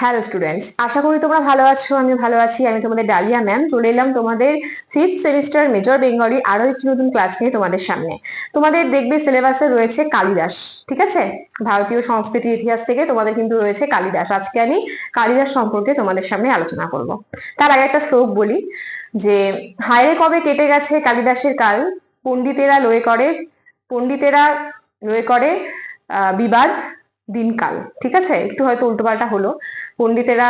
Hello students আশা করি তোমরা ভালো আছো, আমি ভালো আছি, আমি তোমাদের ডালিয়া ম্যাম চলে এলাম তোমাদের ফিফথ সেমিস্টার মেজর বেঙ্গলি আরও একটি নতুন ক্লাস নিয়ে তোমাদের সামনে। তোমাদের দেখবে সিলেবাসে রয়েছে কালিদাস, ঠিক আছে? ভারতীয় সংস্কৃতি ইতিহাস থেকে তোমাদের কিন্তু রয়েছে কালিদাস। আজকে আমি কালিদাস সম্পর্কে তোমাদের সামনে আলোচনা করব। তার আগে একটা শ্লোক বলি, যে হায়রে কবে কেটে গেছে কালিদাসের কাল? পণ্ডিতেরা লয়ে করে, পণ্ডিতেরা লয়ে করে বিবাদ দিনকাল, ঠিক আছে? একটু হয়তো উল্টোপাল্টা হলো। পণ্ডিতেরা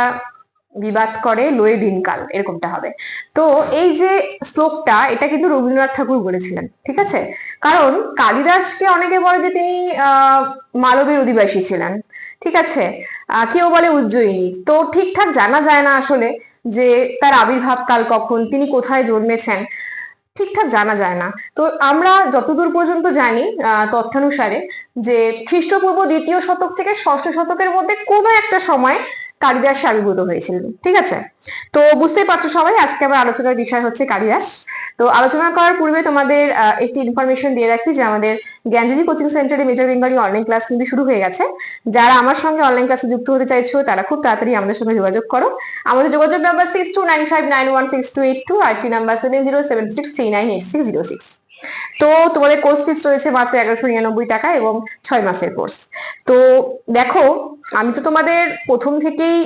বিবাদ করে লয়ে দিনকাল, এরকমটা হবে। তো এই যে শ্লোকটা, এটা কিন্তু রবীন্দ্রনাথ ঠাকুর বলেছিলেন, ঠিক আছে? কারণ কালিদাসকে অনেকে বলে যে তিনি মালবের অধিবাসী ছিলেন, ঠিক আছে? কেউ বলে উজ্জয়িনী। তো ঠিকঠাক জানা যায় না আসলে যে তার আবির্ভাব কাল কখন, তিনি কোথায় জন্মেছেন। ঠিকঠাক জানা যায় না। তো আমরা যতদূর পর্যন্ত জানি তথ্যানুসারে যে খ্রিস্টপূর্ব দ্বিতীয় শতক থেকে ষষ্ঠ শতকের মধ্যে কোনো একটা সময় কালিদাস আবির্ভূত হয়েছিলেন ঠিক আছে? তো বুঝতেই পারছ সবাই, আজকে আমার আলোচনার বিষয় হচ্ছে কালিদাস। তো আলোচনা করার পূর্বে তোমাদের একটি ইনফরমেশন দিয়ে রাখি যে আমাদের জ্ঞানজ্যোতি কোচিং সেন্টারে মেজর বেঙ্গলি অনলাইন ক্লাস কিন্তু শুরু হয়ে গেছে। যারা আমার সঙ্গে অনলাইন ক্লাসে যুক্ত হতে চাইছো, তারা খুব তাড়াতাড়ি আমাদের সঙ্গে যোগাযোগ করো। আমাদের যোগাযোগ number six two nine five nine one six two eight two আর একটি number seven zero seven six three nine eight six zero six তো তোমাদের কোর্স ফিস রয়েছে মাত্র এগারোশো নিরানব্বই টাকা এবং ছয় মাসের কোর্স তো দেখো, আমি তো তোমাদের প্রথম থেকেই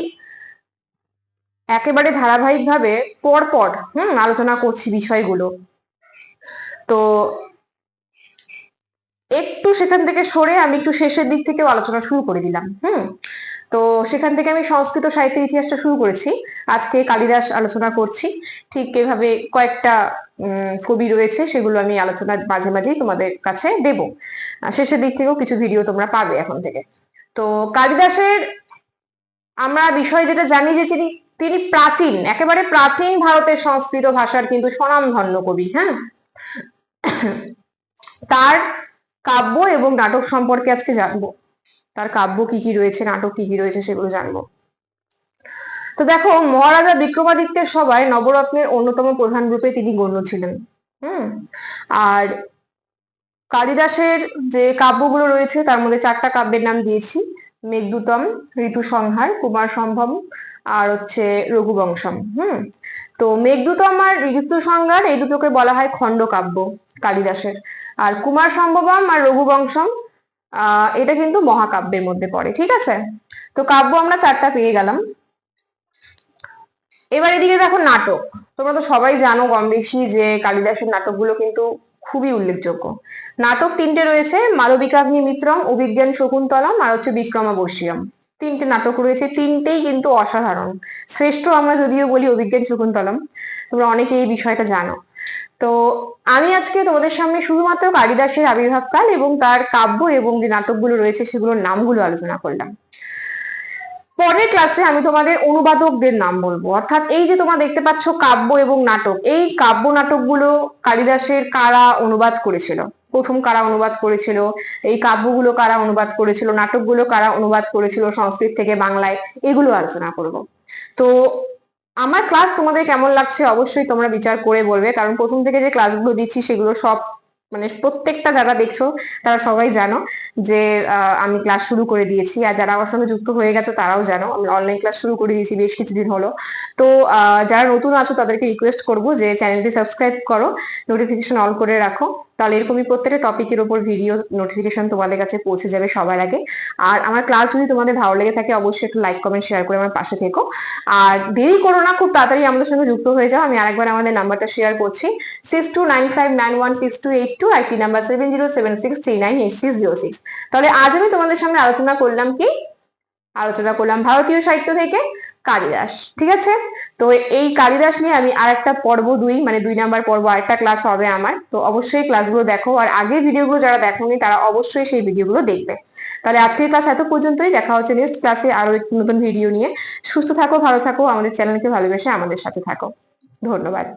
একেবারে ধারাবাহিকভাবে পর পর, হুম, আলোচনা করছি বিষয়গুলো। তো একটু সেখান থেকে সরে আমি একটু শেষের দিক থেকেও আলোচনা শুরু করে দিলাম, হুম। তো সেখান থেকে আমি সংস্কৃত সাহিত্যের ইতিহাসটা শুরু করেছি। আজকে কালিদাস আলোচনা করছি। ঠিক এভাবে কয়েকটা কবি রয়েছে, সেগুলো আমি আলোচনার মাঝে মাঝেই তোমাদের কাছে দেব। শেষের দিক থেকেও কিছু ভিডিও তোমরা পাবে এখন থেকে। তো কালিদাসের আমরা বিষয় যেটা জানি যে তিনি তিনি প্রাচীন, একেবারে প্রাচীন ভারতের সংস্কৃত ভাষার কিন্তু স্বনামধন্য কবি হ্যাঁ? তার কাব্য এবং নাটক সম্পর্কে আজকে জানব। তার কাব্য কি কি রয়েছে, নাটক কি কি রয়েছে সেগুলো জানব। তো দেখো, মহারাজা বিক্রমাদিত্যের সবাই নবরত্নের অন্যতম প্রধান রূপে তিনি গণ্য ছিলেন। হুম? আর কালিদাসের যে কাব্যগুলো রয়েছে, তার মধ্যে চারটা কাব্যের নাম দিয়েছি। মেঘদূতম ঋতু সংহার কুমার সম্ভব আর হচ্ছে রঘুবংশম। হুম? তো মেঘদূতম আর ঋতু সংহার এই দুটোকে বলা হয় খণ্ড কাব্য কালিদাসের। আর কুমার সম্ভবম আর রঘুবংশম এটা কিন্তু মহাকাব্যের মধ্যে পড়ে, ঠিক আছে? তো কাব্য আমরা চারটা পেয়ে গেলাম। এবার এদিকে দেখো নাটক। তোমরা তো সবাই জানো কম বেশি যে কালিদাসের নাটকগুলো কিন্তু খুবই উল্লেখযোগ্য। নাটক তিনটে রয়েছে, মালবিকাগ্নি মিত্রম, অভিজ্ঞান শকুন্তলম আর হচ্ছে বিক্রমাবর্ষিয়ম তিনটে নাটক রয়েছে, তিনটেই কিন্তু অসাধারণ। শ্রেষ্ঠ আমরা যদিও বলি অভিজ্ঞান শকুন্তলম। তোমরা অনেকে এই বিষয়টা জানো। তো আমি আজকে তোমাদের সামনে শুধুমাত্র কালিদাসের আবির্ভাবকাল এবং তার কাব্য এবং যে নাটকগুলো রয়েছে সেগুলোর নামগুলো আলোচনা করলাম। পরের ক্লাসে আমি তোমাদের অনুবাদকদের নাম বলব। অর্থাৎ এই যে তোমরা দেখতে পাচ্ছ কাব্য এবং নাটক, এই কাব্য নাটকগুলো কালিদাসের কারা অনুবাদ করেছিল? প্রথম কারা অনুবাদ করেছিল? এই কাব্যগুলো কারা অনুবাদ করেছিল? নাটকগুলো কারা অনুবাদ করেছিল সংস্কৃত থেকে বাংলায়? এগুলো আলোচনা করব। তো আমার ক্লাস তোমাদের কেমন লাগছে অবশ্যই তোমরা বিচার করে বলবে, কারণ প্রথম থেকে যে ক্লাসগুলো দিচ্ছি সেগুলো সব মানে প্রত্যেকটা যারা দেখছ তারা সবাই জানো যে আমি ক্লাস শুরু করে দিয়েছি। আর যারা আমার সঙ্গে যুক্ত হয়ে গেছো তারাও জানো, আমি অনলাইন ক্লাস শুরু করে দিয়েছি বেশ কিছুদিন হলো। তো যারা নতুন আছো তাদেরকে রিকোয়েস্ট করব যে চ্যানেলটি সাবস্ক্রাইব করো নোটিফিকেশন অল করে রাখো। তাহলে এরকমই প্রত্যেকটা টপিকের উপর ভিডিও নোটিফিকেশন তোমাদের কাছে পৌঁছে যাবে সবার আগে। আর আমার ক্লাস যদি তোমাদের ভালো লেগে থাকে, অবশ্যই একটু লাইক কমেন্ট শেয়ার করে আমার পাশে থেকো। আর দেরি করো না, খুব তাড়াতাড়ি আমাদের সঙ্গে যুক্ত হয়ে যাও। আমি আরেকবার আমাদের নাম্বারটা শেয়ার করছি। Six two nine five nine one six two eight two IT number seven zero seven six three nine eight six zero six তাহলে আজ আমি তোমাদের সামনে আলোচনা করলাম কি আলোচনা করলাম ভারতীয় সাহিত্য থেকে কালিদাস, ঠিক আছে? তো এই কালিদাস নিয়ে আমি আর একটা পর্ব দুই মানে দুই নাম্বার পর্ব আর একটা ক্লাস হবে আমার। তো অবশ্যই ক্লাসগুলো দেখো, আর আগে ভিডিওগুলো যারা দেখোনি, তারা অবশ্যই সেই ভিডিওগুলো দেখবে। তাহলে আজকের ক্লাস এত পর্যন্তই, দেখা হচ্ছে নেক্সট ক্লাসে আরও একটি নতুন ভিডিও নিয়ে। সুস্থ থাকো, ভালো থাকো, আমাদের চ্যানেলকে ভালোবেসে আমাদের সাথে থাকো। ধন্যবাদ।